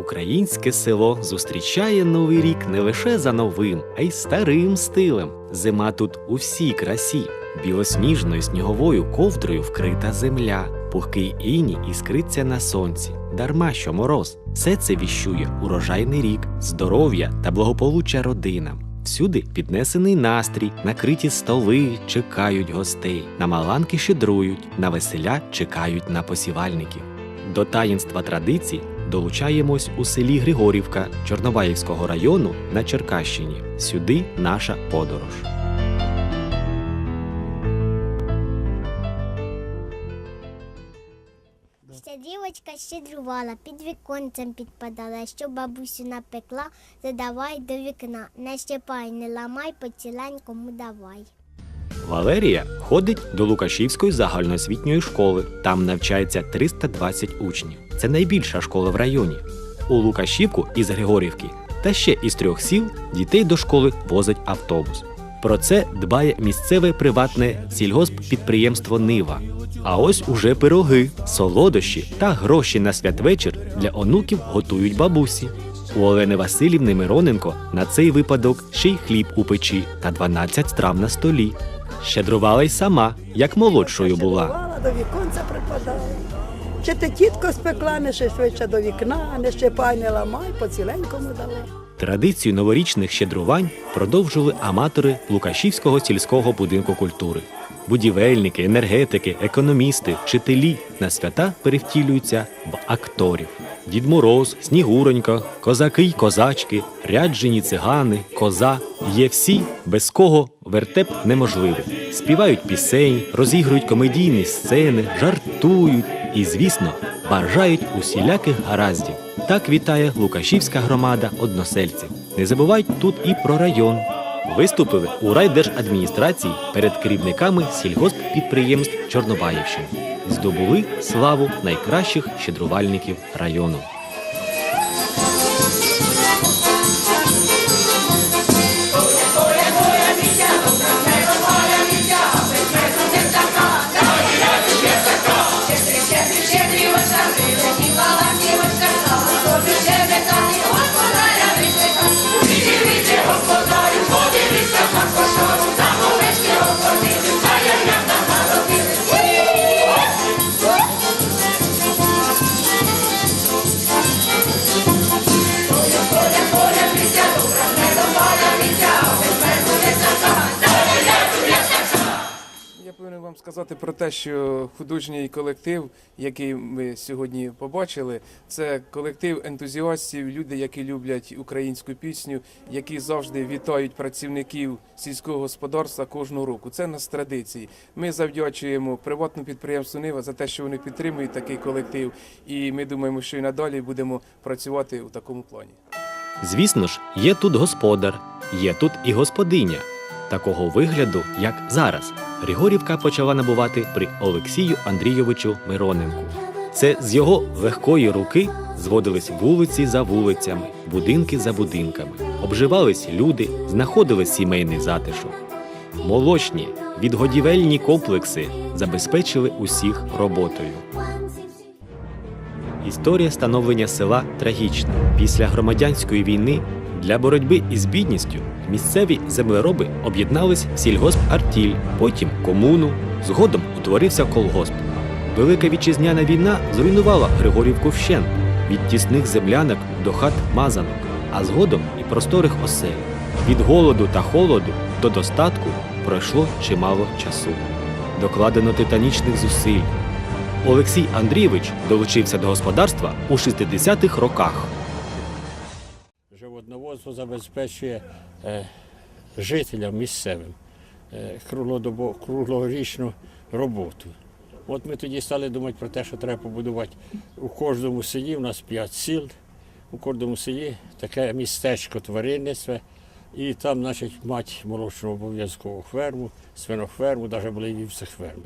Українське село зустрічає новий рік не лише за новим, а й старим стилем. Зима тут у всій красі. Білосніжною сніговою ковдрою вкрита земля, пухкий іній іскриться на сонці. Дарма що мороз. Все це віщує урожайний рік, здоров'я та благополуччя родинам. Всюди піднесений настрій, накриті столи чекають гостей, на маланки щедрують, на веселя чекають на посівальників. До таїнства традицій долучаємось у селі Григорівка Чорнобаївського району на Черкащині. Сюди наша подорож. Ще дівочка щедрувала, під віконцем підпадала, що бабусю напекла, задавай до вікна. Не щепай, не ламай, поціленькому давай. Валерія ходить до Лукашівської загальноосвітньої школи. Там навчається 320 учнів. Це найбільша школа в районі. У Лукашівку із Григорівки та ще із трьох сіл дітей до школи возить автобус. Про це дбає місцеве приватне сільгосппідприємство Нива. А ось уже пироги, солодощі та гроші на святвечір для онуків готують бабусі. У Олени Васильівни Мироненко на цей випадок ще й хліб у печі та 12 страв на столі. Щедрувала й сама, як молодшою була. До віконця прикладала. Чи ти тітко спекла, не ще швидше до вікна, не щепай, не ламай, по ціленькому дала. Традицію новорічних щедрувань продовжили аматори Лукашівського сільського будинку культури. Будівельники, енергетики, економісти, вчителі на свята перевтілюються в акторів. Дід Мороз, Снігуронька, козаки й козачки, ряджені цигани, коза є всі, без кого вертеп неможливий. Співають пісень, розігрують комедійні сцени, жартують і, звісно, бажають усіляких гараздів. Так вітає Лукашівська громада односельців. Не забувають тут і про район. Виступили у райдержадміністрації перед керівниками сільгосппідприємств Чорнобаївщини. Здобули славу найкращих щедрувальників району. Сказати про те, що художній колектив, який ми сьогодні побачили, це колектив ентузіастів, люди, які люблять українську пісню, які завжди вітають працівників сільського господарства кожного року. Це нас традиції. Ми завдячуємо приватному підприємству Нива за те, що вони підтримують такий колектив, і ми думаємо, що і надалі будемо працювати у такому плані. Звісно ж, є тут господар, є тут і господиня. Такого вигляду, як зараз, Григорівка почала набувати при Олексію Андрійовичу Мироненку. Це з його легкої руки зводились вулиці за вулицями, будинки за будинками, обживались люди, знаходили сімейний затишок. Молочні, відгодівельні комплекси забезпечили усіх роботою. Історія становлення села трагічна. Після громадянської війни для боротьби із бідністю місцеві землероби об'єднались в сільгосп Артіль, потім комуну, згодом утворився колгосп. Велика вітчизняна війна зруйнувала Григорівку вщент від тісних землянок до хат мазанок, а згодом і просторих осель. Від голоду та холоду до достатку пройшло чимало часу. Докладено титанічних зусиль, Олексій Андрійович долучився до господарства у 60-х роках. Живодноводство забезпечує е, жителям місцевим е, круглорічну роботу. От ми тоді стали думати про те, що треба побудувати у кожному селі, у нас п'ять сіл, у кожному селі таке містечко тваринництва, і там, значить, мать молочну обов'язкову ферму, свиноферму, навіть були і вівцеферми.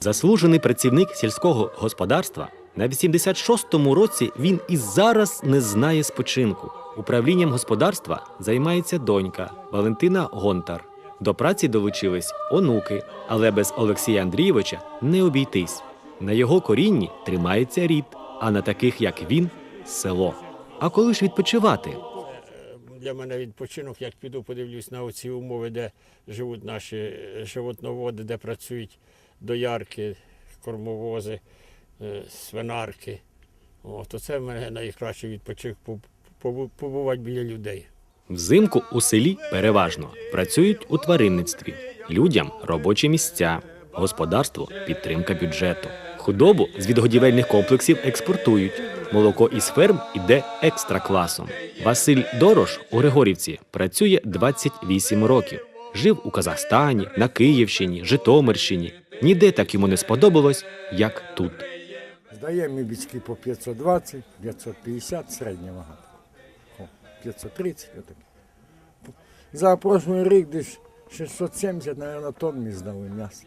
Заслужений працівник сільського господарства на 86-му році він і зараз не знає спочинку. Управлінням господарства займається донька Валентина Гонтар. До праці долучились онуки, але без Олексія Андрійовича не обійтись. На його корінні тримається рід, а на таких, як він, село. А коли ж відпочивати? Для мене відпочинок, як піду, подивлюсь на оці умови, де живуть наші е, животноводи, де працюють доярки, кормовози, е, свинарки. О, то це в мене найкращий відпочинок побувати біля людей. Взимку у селі переважно працюють у тваринництві. Людям робочі місця, господарство підтримка бюджету. Худобу з відгодівельних комплексів експортують. Молоко із ферм іде екстра класом. Василь Дорош у Григорівці працює 28 років. Жив у Казахстані, на Київщині, Житомирщині. Ніде так йому не сподобалось, як тут. Здаємо ми бічки по 520, 550 середня вага. О, 530 отак. За прошлий рік десь 670, мабуть, тонн ми здали м'яса.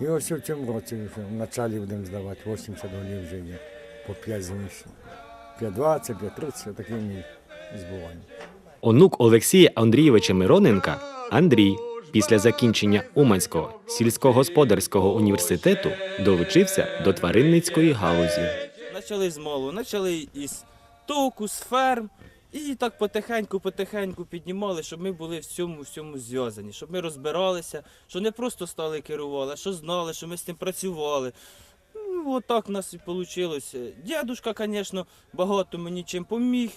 І ось в цьому році вже в началі будемо здавати, 80 голів вже є, по 5 змішів. 520, 530, отакі ми збуваємо. Онук Олексія Андрійовича Мироненка Андрій після закінчення Уманського сільськогосподарського університету долучився до тваринницької галузі. Почали з малу, почали із току, з ферм. І так потихеньку-потихеньку піднімали, щоб ми були в цьому всьому зв'язані, щоб ми розбиралися, що не просто стали керували, а що знали, що ми з тим працювали. Ну, от так нас і вийшло. Дядушка, звісно, багато мені чим поміг.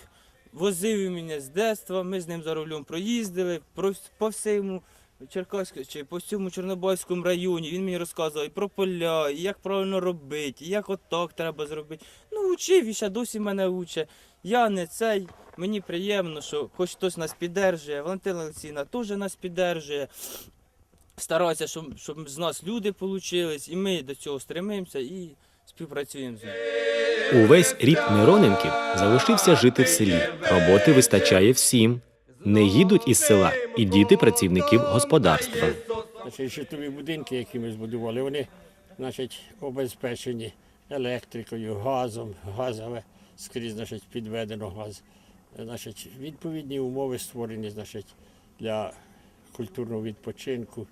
Возив мене з дитинства, ми з ним за рулем проїздили про- по всьому Черкаську чи по всьому Чорнобайському районі. Він мені розказував і про поля, і як правильно робити, і як отак треба зробити. Учив і ще досі мене учить. Я не цей. Мені приємно, що хоч хтось нас піддержує. Валентина Олексійовна теж нас піддержує. Старається, щоб, щоб з нас люди получились, і ми до цього стремимося і співпрацюємо з ним. Увесь рід Мироненків залишився жити в селі. Роботи вистачає всім. Не їдуть із села і діти працівників господарства. Значить, житлові будинки, які ми збудували, вони значить, обезпечені електрикою, газом, газове, скрізь значить, підведено газ. Значить, відповідні умови створені значить, для культурного відпочинку,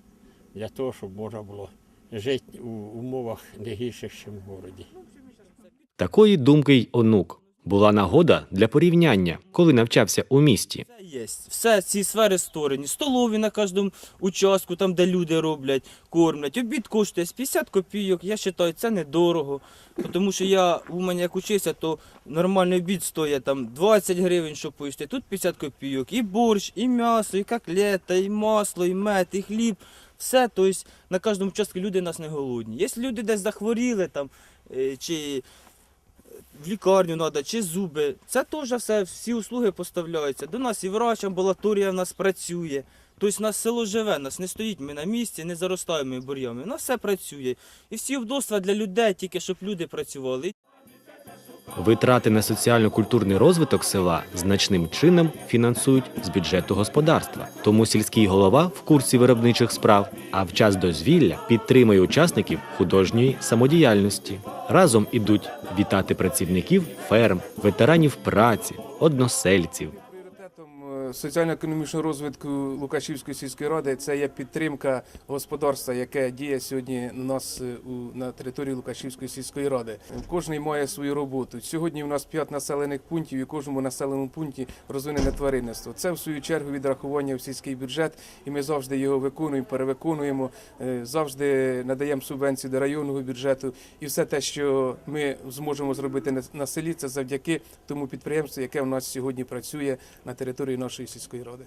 для того, щоб можна було жити у умовах не гірших, ніж в городі. Такої думки й онук. Була нагода для порівняння, коли навчався у місті. Є. Все ці сфери створені. Столові на кожному участку, там, де люди роблять, кормлять. Обід коштує 50 копійок. Я вважаю, це недорого. Тому що я у мене як учився, то нормальний обід стоїть там 20 гривень, щоб поїсти. Тут 50 копійок. І борщ, і м'ясо, і котлета, і масло, і мед, і хліб. Все, тобто на кожному участку люди нас не голодні. Якщо люди десь захворіли там, е, чи в лікарню треба, чи зуби. Це теж все, всі услуги поставляються. До нас і врач, амбулаторія в нас працює. Тобто у нас село живе, нас не стоїть ми на місці, не заростаємо бур'ями. У нас все працює. І всі вдоства для людей, тільки щоб люди працювали. Витрати на соціально-культурний розвиток села значним чином фінансують з бюджету господарства. Тому сільський голова в курсі виробничих справ, а в час дозвілля підтримує учасників художньої самодіяльності. Разом ідуть вітати працівників ферм, ветеранів праці, односельців. Соціально-економічного розвитку Лукашівської сільської ради це є підтримка господарства, яке діє сьогодні у нас е, у, на території Лукашівської сільської ради. Кожний має свою роботу. Сьогодні у нас п'ять населених пунктів, і кожному населеному пункті розвинене тваринництво. Це в свою чергу відрахування в сільський бюджет, і ми завжди його виконуємо, перевиконуємо, е, завжди надаємо субвенції до районного бюджету. І все те, що ми зможемо зробити на- селі, це завдяки тому підприємству, яке в нас сьогодні працює на території нашої сільської ради.